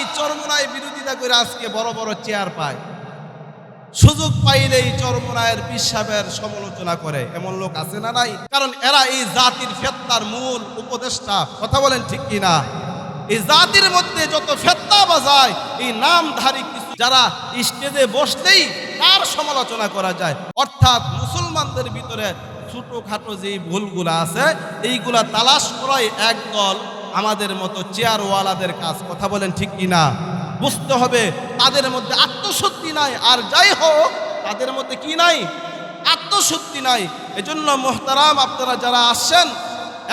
এই চরমনায় বিরোধিতা করে আজকে বড় বড় চেয়ার পায়। সুযোগ পাইলেই চরমনায়ের পিসাবের সমালোচনা করে। এমন লোক আছে না নাই? কারণ এরা এই জাতির ফেত্তার মূল উপদেষ্টা। কথা বলেন ঠিক কি না এই জাতির মধ্যে যত ফেত্তা বাজায়, এই নামধারী কিছু যারা স্টেজে বসলেই তার সমালোচনা করা যায়। অর্থাৎ মুসলমানদের ভিতরে ছোটখাটো যেই ভুলগুলা আছে, এইগুলা তালাশ করাই একদল আমাদের মতো চেয়ারওয়ালাদের কাজ, কথা বলেন ঠিক কি না বুঝতে হবে, তাদের মধ্যে আত্মশক্তি নাই, আর যাই হোক, তাদের মধ্যে কি নাই? আত্মশক্তি নাই। এজন্য মোহতারাম, আপনারা যারা আসছেন,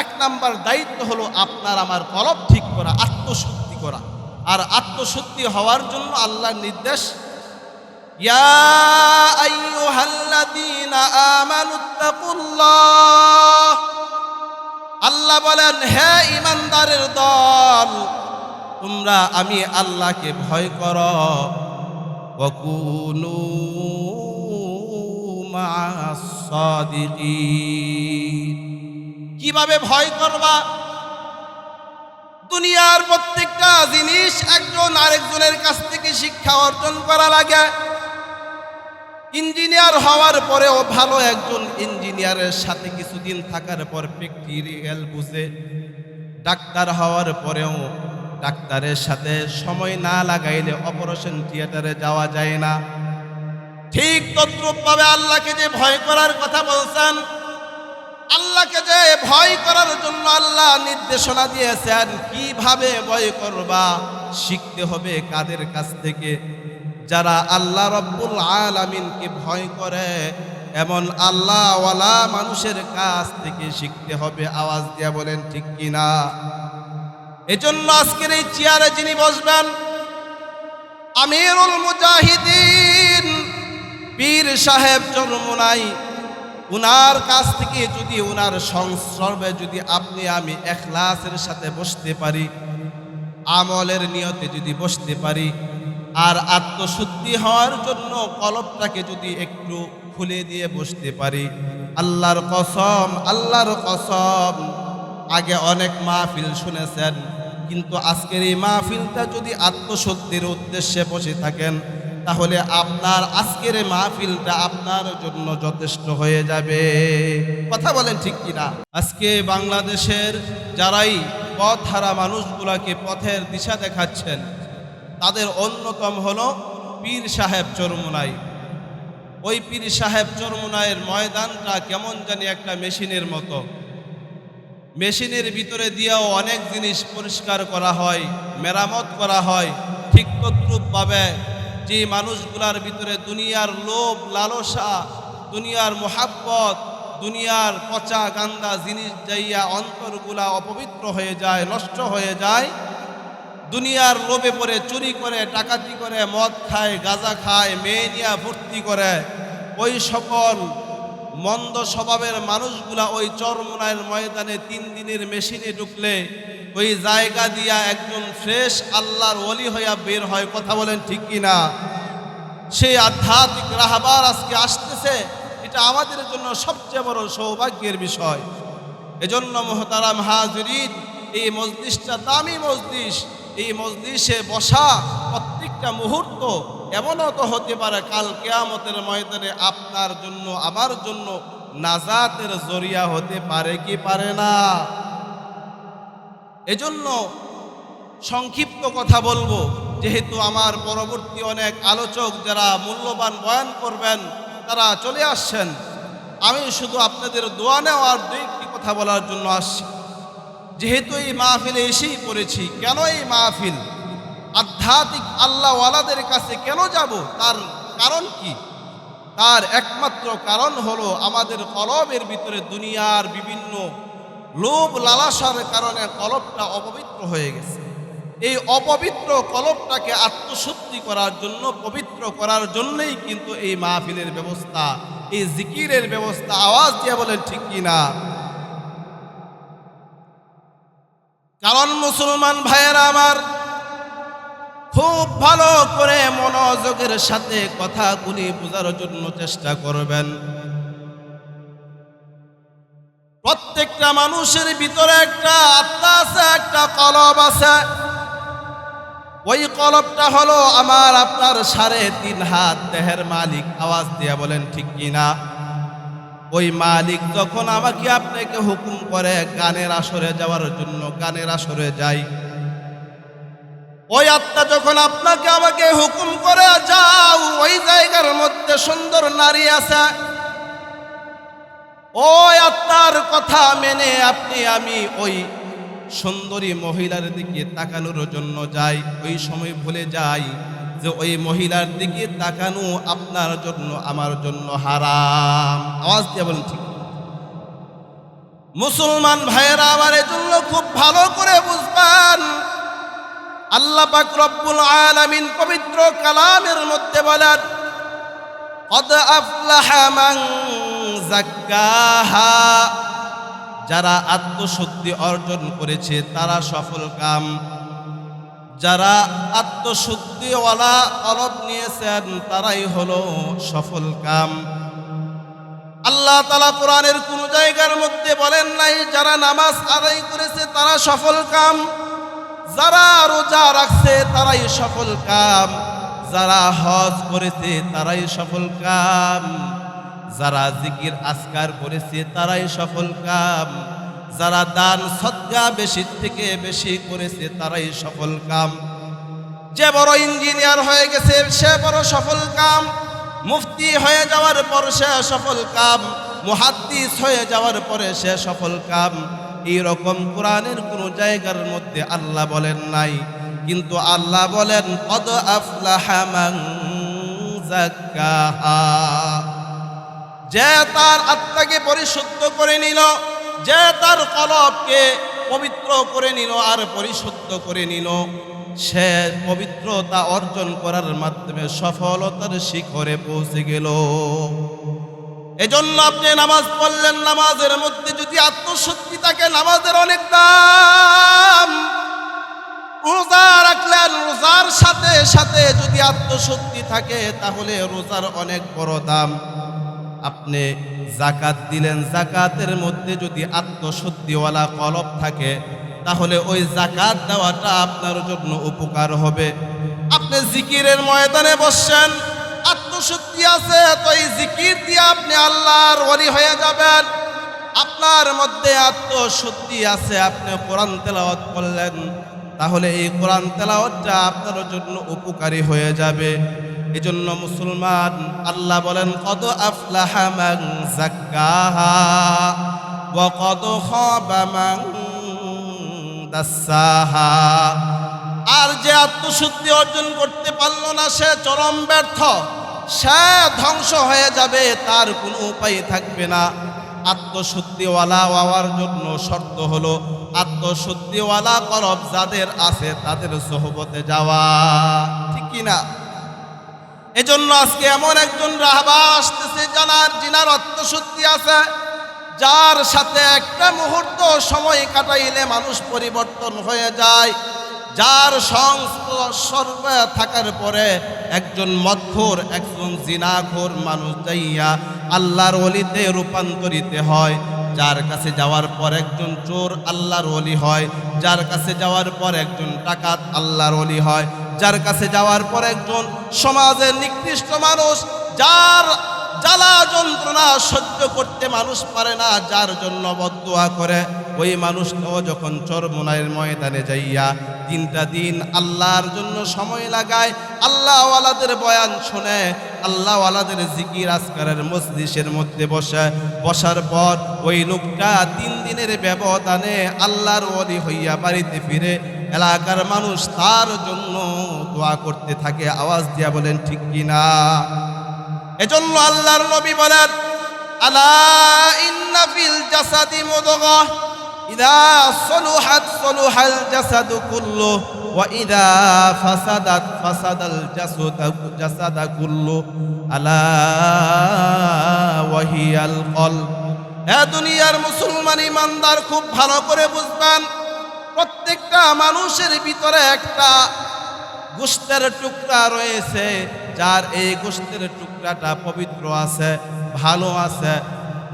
এক নাম্বার দায়িত্ব হলো আপনার আমার কলব ঠিক করা আত্মশক্তি করা। আর আত্মশক্তি হওয়ার জন্য আল্লাহর নির্দেশ, ইয়া আইয়ুহাল্লাযীনা আমানুত্তাকুল্লাহ আল্লাহ বলেন, হে ইমানদারের দল, তোমরা আমি আল্লাহকে ভয় কর। কীভাবে ভয় করবা? দুনিয়ার প্রত্যেকটা জিনিস একজন আরেকজনের কাছ থেকে শিক্ষা অর্জন করা লাগে। ইঞ্জিনিয়ার হওয়ার পরেও ভালো একজন ইঞ্জিনিয়ারের সাথে কিছুদিন থাকার পর প্র্যাকটিক্যাল বুঝে। ডাক্তার হওয়ার পরেও ডাক্তারের সাথে সময় না লাগাইলে অপারেশন থিয়েটারে যাওয়া যায় না। ঠিক তদ্রুপভাবে আল্লাহকে যে ভয় করার কথা বলছেন, আল্লাহকে যে ভয় করার জন্য আল্লাহ নির্দেশনা দিয়েছেন, কীভাবে ভয় করবা, শিখতে হবে কাদের কাছ থেকে। যারা আল্লাহ রব্বুল আলামিনকে ভয় করে, এমন আল্লাহওয়ালা মানুষের কাছ থেকে শিখতে হবে। আওয়াজ দিয়া বলেন, ঠিক কিনা? এজন্য আজকের এই চেয়ারে যিনি বসবেন, আমিরুল মুজাহিদিন পীর সাহেব চরমুনাই উনার কাছ থেকে যদি উনার সংসর্বে যদি আপনি আমি এখলাসের সাথে বসতে পারি, আমলের নিয়তে যদি বসতে পারি আর আত্মশুদ্ধি হওয়ার জন্য কলবটাকে যদি একটু খুলে দিয়ে বসতে পারি, আল্লাহর কসম আল্লাহর কসম। আগে অনেক মাহফিল শুনেছেন, কিন্তু আজকের এই মাহফিলটা যদি আত্মশুদ্ধির উদ্দেশ্যে বসে থাকেন, তাহলে আপনার আজকের এই মাহফিলটা আপনার জন্য যথেষ্ট হয়ে যাবে। কথা বলেন ঠিক কিনা? আজকে বাংলাদেশের যারাই পথ হারা মানুষগুলাকে পথের দিশা দেখাচ্ছেন তাদের অন্যতম হলো পীর সাহেব চরমুনাই। ওই পীর সাহেব চরমুনাইয়ের ময়দানটা কেমন জানি একটা মেশিনের মতো। মেশিনের ভিতরে দিয়েও অনেক জিনিস পরিষ্কার করা হয়, মেরামত করা হয় ঠিক তদ্রুপভাবে যে মানুষগুলার ভিতরে দুনিয়ার লোভ, লালসা, দুনিয়ার মোহাব্বত, দুনিয়ার পচা গান্দা জিনিস যাইয়া অন্তরগুলা অপবিত্র হয়ে যায়, নষ্ট হয়ে যায় দুনিয়ার লোভে পড়ে, চুরি করে, ডাকাতি করে, মদ খায়, গাঁজা খায়, মেয়ে নিয়ে ভর্তি করে। ওই সকল মন্দ স্বভাবের মানুষগুলা ওই চরমোনায়ের ময়দানে তিন দিনের মেশিনে ঢুকলে, ওই জায়গা দিয়া একজন ফ্রেশ আল্লাহর অলি হইয়া বের হয়। কথা বলেন ঠিক কিনা সেই আধ্যাত্মিক রাহাবার আজকে আসতেছে, এটা আমাদের জন্য সবচেয়ে বড় সৌভাগ্যের বিষয়। এজন্য মোহতারাম হাজরিন, এই মজলিসটা দামি মজলিস। এই মজলিসে বসা প্রত্যেকটা মুহূর্ত এমনও তো হতে পারে, কাল কেয়ামতের ময়দানে আপনার জন্য, আমার জন্য নাজাতের জরিয়া হতে পারে কি পারে না? এজন্য সংক্ষিপ্ত কথা বলব, যেহেতু আমার পরবর্তী অনেক আলোচক যারা মূল্যবান বয়ান করবেন, তারা চলে আসছেন। আমি শুধু আপনাদের দোয়া নেওয়ার দুই একটি কথা বলার জন্য আসছি। যেহেতু এই মাহফিলে এসেই পড়েছি, কেন এই মাহফিল? আধ্যাত্মিক আল্লাহওয়ালাদের কাছে কেন যাব? তার কারণ কি? তার একমাত্র কারণ হলো আমাদের কলবের ভিতরে দুনিয়ার বিভিন্ন লোভ লালাসার কারণে কলবটা অপবিত্র হয়ে গেছে। এই অপবিত্র কলবটাকে আত্মশুদ্ধি করার জন্য, পবিত্র করার জন্যই কিন্তু এই মাহফিলের ব্যবস্থা, এই জিকিরের ব্যবস্থা, আওয়াজ দিয়ে বলেন ঠিক কিনা? কারণ মুসলমান ভাইয়েরা আমার খুব ভালো করে মনোযোগের সাথে কথাগুলি বোঝার জন্য চেষ্টা করবেন। প্রত্যেকটা মানুষের ভিতরে একটা আত্মা আছে, একটা কলব আছে। ওই কলবটা হলো আমার আপনার সাড়ে তিন হাত দেহের মালিক। আওয়াজ দিয়ে বলেন, ঠিক কিনা? ওই মালিক যখন আমাকে আপনাকে হুকুম করে গানের আসরে যাওয়ার জন্য, গানের আসরে যাই। ওই আত্মা যখন আপনাকে আমাকে হুকুম করে, যাও, ওই জায়গার মধ্যে সুন্দর নারী আছে। ওই আত্মার কথা মেনে আপনি, আমি ওই সুন্দরী মহিলার দিকে তাকানোর জন্য যাই, ওই সময় ভুলে যাই। যে ওই মহিলার দিকে তাকানো আপনার জন্য, আমার জন্য হারাম। আওয়াজ দিয়ে বলেন ঠিক। মুসলমান ভাইয়েরা আমার জন্য খুব ভালো করে বুঝবেন। আল্লাহ পাক রব্বুল আলামিন পবিত্র কালামের মধ্যে বলেন, কদ আফলাহা মান যাক্কাহা যারা আত্মশুদ্ধি অর্জন করেছে, তারা সফল কাম যারা আত্মশুদ্ধিওয়ালা অলপ নিয়েছেন, তারাই হলো সফল কাম। আল্লাহ তালা কোরআনের কোন জায়গার মধ্যে বলেন নাই, যারা নামাজ আদায় করেছে, তারা সফল কাম। যারা রোজা রাখছে, তারাই সফল কাম। যারা হজ করেছে, তারাই সফল কাম। যারা জিকির আসকার করেছে, তারাই সফল কাম। যারা দান সদ্গা বেশি থেকে বেশি করেছে, তারাই সফল কাম। যে বড় ইঞ্জিনিয়ার হয়ে গেছে, সে বড় সফল কাম। মুফতি হয়ে যাওয়ার পর সে সফল কাম। মুহাদ্দিস হয়ে যাওয়ার পরে সে সফল কাম। এই রকম কোরআনের কোনো জায়গার মধ্যে আল্লাহ বলেন নাই। কিন্তু আল্লাহ বলেন কদ আফলাহা যাক্কাহা। যে তার আত্মাকে পরিশুদ্ধ করে নিল যে তার কলবকে পবিত্র করে নিল আর পরিশুদ্ধ করে নিল, সে পবিত্রতা অর্জন করার মাধ্যমে সফলতার শিখরে পৌঁছে গেল। এজন্য আপনি নামাজ পড়লেন, নামাজের মধ্যে যদি আত্মশক্তি থাকে, নামাজের অনেক দাম। রোজা রাখলেন, রোজার সাথে সাথে যদি আত্মশক্তি থাকে, তাহলে রোজার অনেক বড় দাম। আপনি জাকাত দিলেন। জাকাতের মধ্যে যদি আত্মশুদ্ধিওয়ালা কলব থাকে, তাহলে ওই জাকাত দেওয়াটা আপনার জন্য উপকার হবে। আপনি জিকিরের ময়দানে বসছেন, আত্মশুদ্ধি আছে, তো এই জিকির দিয়ে আপনি আল্লাহর ওলি হয়ে যাবেন। আপনার মধ্যে আত্মশুদ্ধি আছে, আপনি কোরআন তেলাওয়াত করলেন, তাহলে এই কোরআন তেলাওয়াতটা আপনার জন্য উপকারী হয়ে যাবে। এজন্য মুসলমান, আল্লাহ বলেন, কদ আফলাহা মান দাসাহা। আর যে আত্মশুদ্ধি অর্জন করতে পারল না, সে চরম ব্যর্থ। সে ধ্বংস হয়ে যাবে, তার কোনো উপায় থাকবে না। আত্মশুদ্ধিওয়ালা হওয়ার জন্য শর্ত হলো, আত্মশুদ্ধিওয়ালা করব যাদের আছে, তাদের সোহবতে যাওয়া। ঠিক কি না? এজন্য আজকে এমন একজন রাহবা আসতেছে জানার জিনার আত্মশুদ্ধি আছে, যার সাথে একটা মুহূর্ত সময় কাটাইলে মানুষ পরিবর্তন হয়ে যায়। যার সংস্পর্শে থাকার পরে একজন মদখোর, একজন জিনাখোর মানুষ যাইয়া আল্লাহর অলিতে রূপান্তরিত হয়। যার কাছে যাওয়ার পর একজন চোর আল্লাহর অলি হয়, যার কাছে যাওয়ার পর একজন টাকাত আল্লাহর অলি হয়। যার কাছে যাওয়ার পর একজন সমাজের নিকৃষ্ট মানুষ, যার জ্বালা যন্ত্রণা সহ্য করতে মানুষ পারে না, যার জন্য বদুয়া করে, ওই মানুষটাও যখন চরমোনাইয়ের ময়দানে যাইয়া তিনটা দিন আল্লাহর জন্য সময় লাগায়, আল্লাহওয়ালাদের বয়ান শুনে, আল্লাহওয়ালাদের জিকির আসকারের মসজিষের মধ্যে বসে, বসার পর ওই লোকটা তিন দিনের ব্যবধানে আল্লাহর ওলি হইয়া বাড়িতে ফিরে এলাকার মানুষ তার জন্য দোয়া করতে থাকে, আওয়াজ দিয়া বলেন, ঠিক কিনা এজন্য আল্লাহর নবী বলেন, আলা জাসাদি ইদা জাসাদু ওয়া ইদা আলা দুনিয়ার মুসলমান ইমানদার, খুব ভালো করে বুঝবেন প্রত্যেকটা মানুষের ভিতরে একটা গোষ্ঠের টুকরা রয়েছে, যার এই গোষ্ঠের টুকরাটা পবিত্র আছে, ভালো আছে।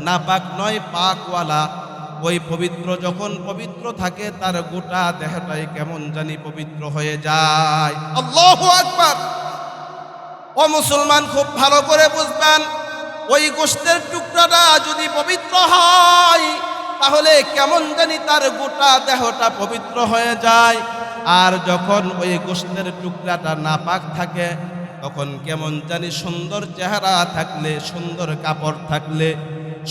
না পাক নয়, পাকওয়ালা। ওই পবিত্র যখন পবিত্র থাকে, তার গোটা দেহটাই কেমন জানি পবিত্র হয়ে যায়। আল্লাহু আকবার! ও মুসলমান, খুব ভালো করে বুঝবেন, ওই গোষ্ঠের টুকরাটা যদি পবিত্র হয় তাহলে কেমন জানি তার গোটা দেহটা পবিত্র হয়ে যায়। আর যখন ওই গোষ্ঠের টুকরাটা নাপাক থাকে, তখন কেমন জানি সুন্দর চেহারা থাকলে, সুন্দর কাপড় থাকলে,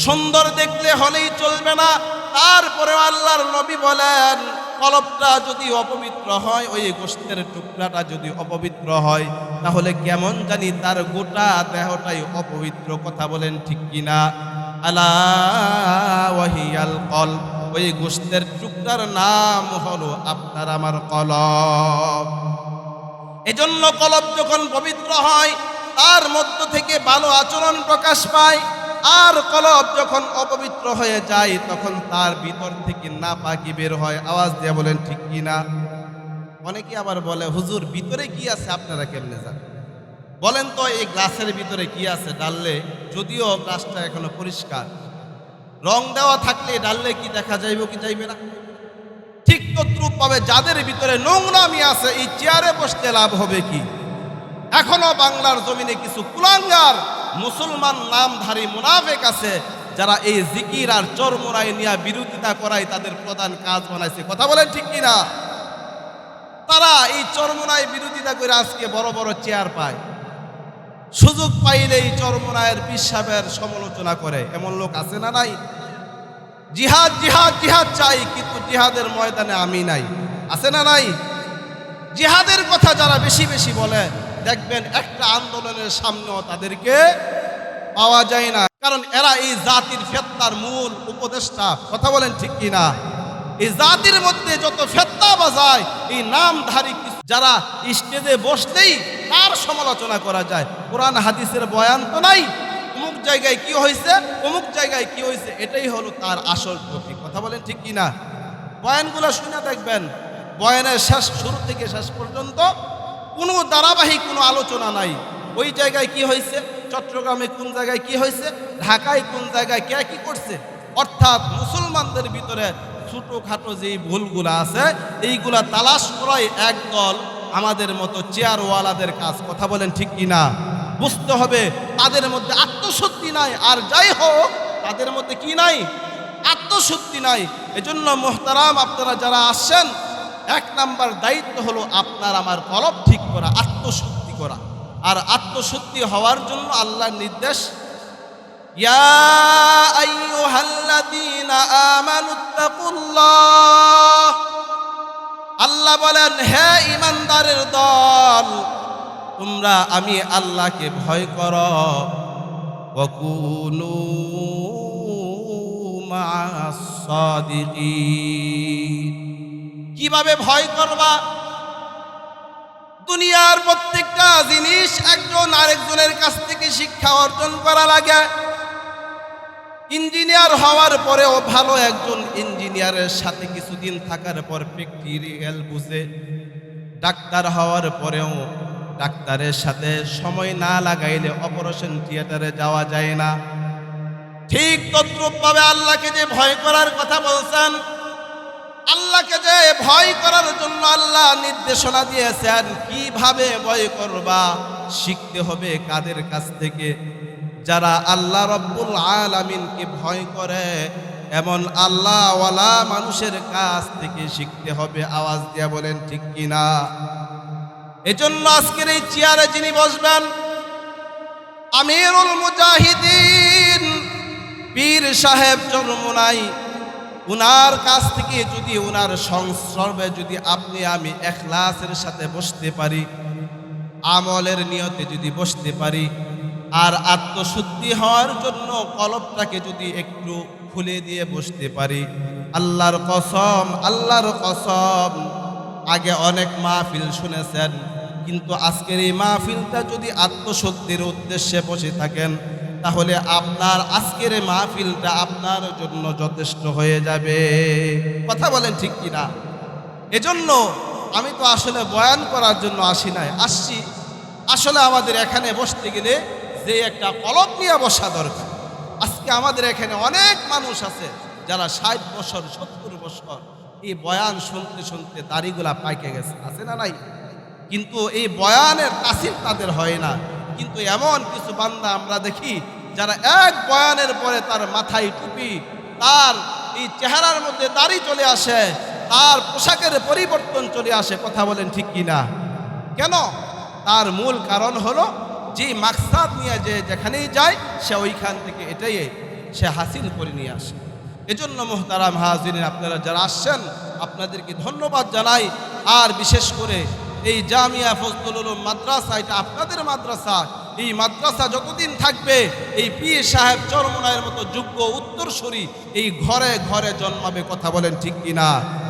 সুন্দর দেখলে হলেই চলবে না। তারপরে আল্লাহর নবী বলেন কলবটা যদি অপবিত্র হয়, ওই গোষ্ঠের টুকরাটা যদি অপবিত্র হয়, তাহলে কেমন জানি তার গোটা দেহটাই অপবিত্র। কথা বলেন ঠিক কিনা? আলা ওয়াহিয়াল কল ওই গোষ্ঠের টুকরার নাম হলো আপনার আমার কলব। এজন্য কলব যখন পবিত্র হয়, তার মধ্য থেকে ভালো আচরণ প্রকাশ পায়। আর কলব যখন অপবিত্র হয়ে যায়, তখন তার ভিতর থেকে না পাকি বের হয়। আওয়াজ দিয়ে বলেন, ঠিক কি না? অনেকে আবার বলে, হুজুর, ভিতরে কি আছে? আপনারা কেমনে যান বলেন তো, এই গ্লাসের ভিতরে কি আছে? ডাললে, যদিও গ্লাসটা এখনও পরিষ্কার। রং দেওয়া থাকলে ডাললে কি দেখা যাইব, কি যাইবে না? ঠিক তদ্রুপ পাবে যাদের ভিতরে নোংরামি আছে, এই চেয়ারে বসতে লাভ হবে কি? এখনও বাংলার জমিনে কিছু কুলাঙ্গার, মুসলমান নামধারী মুনাফেক আছে, যারা এই জিকির আর চরমোনাই নিয়ে বিরোধিতা করাই তাদের প্রধান কাজ বানাইছে। কথা বলেন ঠিক কিনা? তারা এই চরমোনাই বিরোধিতা করে আজকে বড় বড় চেয়ার পায়। সুযোগ পাইলেই চরমোনায়ের পিসাবের সমালোচনা করে। এমন লোক আছে না নাই? জিহাদ জিহাদ জিহাদ চাই, কিন্তু জিহাদের ময়দানে আমি নাই। আছে না নাই? জিহাদের কথা যারা বেশি বেশি বলে, দেখবেন একটা আন্দোলনের সামনেও তাদেরকে পাওয়া যায় না। কারণ এরা এই জাতির ফেত্তার মূল উপদেষ্টা। কথা বলেন ঠিক কি না এই জাতির মধ্যে যত ফেত্তা বাজায়, এই নামধারী কিছু যারা স্টেজে বসতেই তার সমালোচনা করা যায়। কোরআন, হাদিসের বয়ান তো নাই। অমুক জায়গায় কি হয়েছে অমুক জায়গায় কি হয়েছে এটাই হলো তার আসল টপিক কথা বলেন ঠিক কি না বয়ানগুলো শুনে দেখবেন, বয়ানের শেষ শুরু থেকে শেষ পর্যন্ত কোনো ধারাবাহিক কোনো আলোচনা নাই। ওই জায়গায় কি হয়েছে চট্টগ্রামে কোন জায়গায় কি হয়েছে ঢাকায় কোন জায়গায় কে কি করছে, অর্থাৎ মুসলমানদের ভিতরে ছোটোখাটো যেই ভুলগুলো আছে, এইগুলা তালাশ করাই একদল আমাদের মতো চেয়ারওয়ালাদের কাজ। কথা বলেন ঠিক কি না? বুঝতে হবে তাদের মধ্যে আত্মশক্তি নাই। আর যাই হোক, তাদের মধ্যে কি নাই? আত্মশক্তি নাই। এজন্য মোহতারাম, আপনারা যারা আসছেন, এক নাম্বার দায়িত্ব হলো আপনার আমার কলব ঠিক করা, আত্মশক্তি করা। আর আত্মশুদ্ধি হওয়ার জন্য আল্লাহর নির্দেশ ইয়া আইয়ুহাল্লাযীনা আমানুত্তাকুল্লাহ আল্লাহ বলেন, হে ইমানদারের দল, তোমরা আমি আল্লাহকে ভয় কর। কীভাবে ভয় করবা? দুনিয়ার প্রত্যেকটা জিনিস একজন আরেকজনের কাছ থেকে শিক্ষা অর্জন করা লাগে। ইঞ্জিনিয়ার হওয়ার পরেও ভালো একজন ইঞ্জিনিয়ারের সাথে কিছুদিন থাকার পর প্র্যাকটিক্যাল বুঝে ডাক্তার হওয়ার পরেও ডাক্তারের সাথে সময় না লাগাইলে অপারেশন থিয়েটারে যাওয়া যায় না। ঠিক তদ্রুপভাবে আল্লাহকে যে ভয় করার কথা বলছেন, আল্লাহকে যে ভয় করার জন্য আল্লাহ নির্দেশনা দিয়েছেন, কীভাবে ভয় করবা, শিখতে হবে কাদের কাছ থেকে। যারা আল্লাহ রব্বুল আলামিনকে ভয় করে, এমন আল্লাহওয়ালা মানুষের কাছ থেকে শিখতে হবে। আওয়াজ দিয়া বলেন, ঠিক কিনা এজন্য আজকের এই চেয়ারে যিনি বসবেন, আমিরুল মুজাহিদিন পীর সাহেব চরমুনাই উনার কাছ থেকে যদি উনার সংসর্বে যদি আপনি আমি এখলাসের সাথে বসতে পারি, আমলের নিয়তে যদি বসতে পারি আর আত্মশুদ্ধি হওয়ার জন্য কলবটাকে যদি একটু খুলে দিয়ে বসতে পারি। আল্লাহর কসম আল্লাহর কসম। আগে অনেক মাহফিল শুনেছেন, কিন্তু আজকের এই মাহফিলটা যদি আত্মশুদ্ধির উদ্দেশ্যে বসে থাকেন, তাহলে আপনার আজকের এই মাহফিলটা আপনার জন্য যথেষ্ট হয়ে যাবে। কথা বলেন ঠিক কিনা? এজন্য আমি তো আসলে বয়ান করার জন্য আসি নাই, আসছি। আসলে আমাদের এখানে বসতে গেলে যে একটা কলম নিয়ে বসা দরকার। আজকে আমাদের এখানে অনেক মানুষ আছে যারা ষাট বছর, সত্তর বছর এই বয়ান শুনতে শুনতে দাড়িগুলা পাইকে গেছে। আছে না নাই? কিন্তু এই বয়ানের তাসির তাদের হয় না। কিন্তু এমন কিছু বান্দা আমরা দেখি যারা এক বয়ানের পরে তার মাথায় টুপি, তার এই চেহারার মধ্যে দাড়ি চলে আসে, তার পোশাকের পরিবর্তন চলে আসে। কথা বলেন ঠিক কিনা? কেন? তার মূল কারণ হলো যে মাকসাদ নিয়ে যে যেখানেই যায়, সে ওইখান থেকে এটাই সে হাসিল করে নিয়ে আসে। এজন্য মোহতারাম হাজিরিন, আপনারা যারা আসছেন, আপনাদেরকে ধন্যবাদ জানাই। আর বিশেষ করে এই জামিয়া ফজলুল মাদ্রাসা, এটা আপনাদের মাদ্রাসা। এই মাদ্রাসা যতদিন থাকবে, এই পীর সাহেব চরমনায়ের মতো যোগ্য উত্তরসূরি এই ঘরে ঘরে জন্মাবে, কথা বলেন ঠিক কিনা?